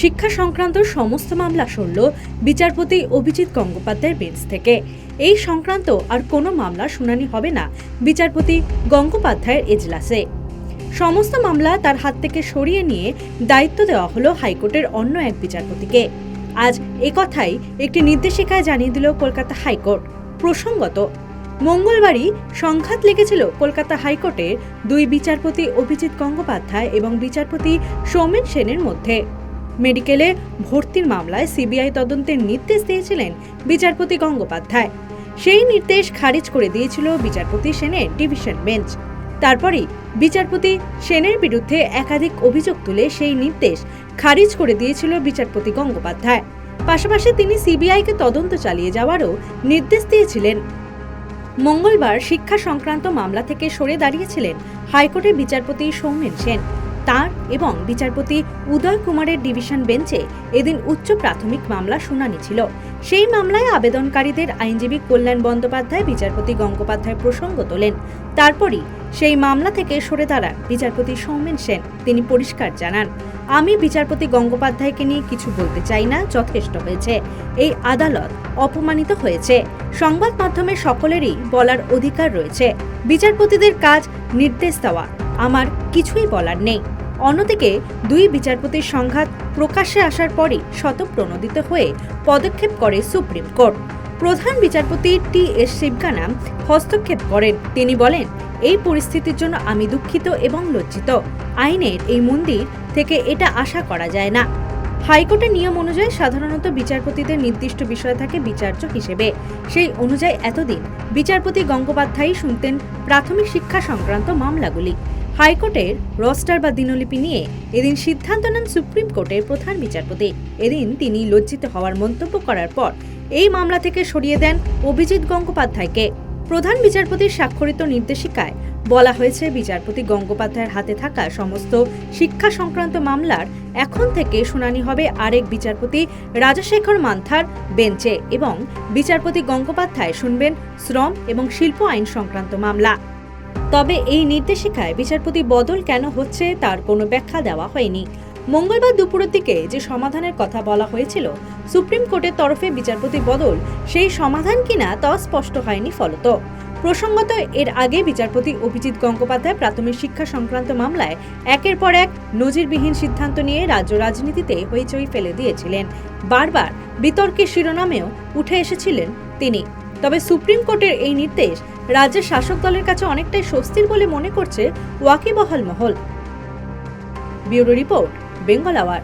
শিক্ষা সংক্রান্ত সমস্ত মামলা সরল বিচারপতি অভিজিৎ গঙ্গোপাধ্যায়ের বেঞ্চ থেকে। এই সংক্রান্ত আর কোনো মামলা শুনানি হবে না, বিচারপতি গঙ্গোপাধ্যায়ের এজলাসে। সমস্ত মামলা তার হাত থেকে সরিয়ে নিয়ে দায়িত্ব দেওয়া হলো হাইকোর্টের অন্য এক বিচারপতিকে। আজ একথাই একটি নির্দেশিকায় জানিয়ে দিল কলকাতা হাইকোর্ট। প্রসঙ্গত, মঙ্গলবারই সংঘাত লেগেছিল কলকাতা হাইকোর্টের দুই বিচারপতি অভিজিৎ গঙ্গোপাধ্যায় এবং বিচারপতি সৌমেন সেনের মধ্যে। মেডিকেলে ভর্তির মামলায় সিবিআই তদন্তের নির্দেশ দিয়েছিলেন বিচারপতি গঙ্গোপাধ্যায়। সেই নির্দেশ খারিজ করে দিয়েছিল বিচারপতি সেনের ডিভিশন বেঞ্চ। তারপরেই বিচারপতি সেনের বিরুদ্ধে একাধিক অভিযোগ তুলে সেই নির্দেশ খারিজ করে দিয়েছিল বিচারপতি গঙ্গোপাধ্যায়। পাশাপাশি তিনি সিবিআইকে তদন্ত চালিয়ে যাওয়ারও নির্দেশ দিয়েছিলেন। মঙ্গলবার শিক্ষা সংক্রান্ত মামলা থেকে সরে দাঁড়িয়েছিলেন হাইকোর্টের বিচারপতি সৌমেন সেন। তার এবং বিচারপতি উদয় কুমারের ডিভিশন বেঞ্চে এদিন উচ্চ প্রাথমিক মামলা শুনানি ছিল। সেই মামলায় আবেদনকারীদের আইনজীবী কল্যাণ বন্দ্যোপাধ্যায়, বিচারপতি গঙ্গোপাধ্যায় প্রসঙ্গ তোলেন। তারপরই সেই মামলা থেকে সরে দাঁড়ান বিচারপতি সৌমেন সেন। তিনি পরিষ্কার জানান, আমি বিচারপতি গঙ্গোপাধ্যায়কে নিয়ে কিছু বলতে চাই না, যথেষ্ট হয়েছে। এই আদালত অপমানিত হয়েছে। সংবাদ মাধ্যমে সকলেরই বলার অধিকার রয়েছে। বিচারপতিদের কাজ নির্দেশ দেওয়া। আমার কিছুই বলার নেই। অন্যদিকে, দুই বিচারপতির সংঘাত প্রকাশ্যে আসার পরই শতপ্রণোদিত হয়ে পদক্ষেপ করে সুপ্রিম কোর্ট। প্রধান বিচারপতি টি এস শিবগানাম হস্তক্ষেপ করেন। তিনি বলেন, এই পরিস্থিতির জন্য আমি দুঃখিত এবং লজ্জিত। আইনের এই মন্দির থেকে এটা আশা করা যায় না। হাইকোর্টের নিয়ম অনুযায়ী সাধারণত বিচারপতিদের নির্দিষ্ট বিষয় থাকে বিচার্য হিসেবে। সেই অনুযায়ী এতদিন বিচারপতি গঙ্গোপাধ্যায়ই শুনতেন প্রাথমিক শিক্ষা সংক্রান্ত মামলাগুলি। হাইকোর্টের রস্টার বা দিনলিপি নিয়ে এদিন সিদ্ধান্ত নেন সুপ্রিম কোর্টের প্রধান বিচারপতি। এদিন তিনি লজ্জিত হওয়ার মন্তব্য করার পর এই মামলা থেকে সরিয়ে দেন অভিজিৎ গঙ্গোপাধ্যায়কে। প্রধান বিচারপতির স্বাক্ষরিত নির্দেশিকায় বলা হয়েছে, বিচারপতি গঙ্গোপাধ্যায়ের হাতে থাকা সমস্ত শিক্ষা সংক্রান্ত মামলার এখন থেকে শুনানি হবে আরেক বিচারপতি রাজাশেখর মান্থার বেঞ্চে এবং বিচারপতি গঙ্গোপাধ্যায় শুনবেন শ্রম এবং শিল্প আইন সংক্রান্ত মামলা। তবে এই নির্দেশিকায় বিচারপতি বদল কেন হচ্ছে তার কোনো ব্যাখ্যা দেওয়া হয়নি। মঙ্গলবার দুপুরের দিকে যে সমাধানের কথা বলা হয়েছিল, সুপ্রিম কোর্টের তরফে বিচারপতি বদল সেই সমাধান কিনা তা স্পষ্ট হয়নি ফলত। প্রসঙ্গত, এর আগে বিচারপতি অভিজিৎ গঙ্গোপাধ্যায় প্রাথমিক শিক্ষা সংক্রান্ত মামলায় একের পর এক নজিরবিহীন সিদ্ধান্ত নিয়ে রাজ্য রাজনীতিতে হইচই ফেলে দিয়েছিলেন। বারবার বিতর্কের শিরোনামেও উঠে এসেছিলেন তিনি। তবে সুপ্রিম কোর্টের এই নির্দেশ রাজ্যের শাসক দলের কাছে অনেকটাই স্বস্তির বলে মনে করছে ওয়াকিবহাল মহল। Bureau report, Bengal hour.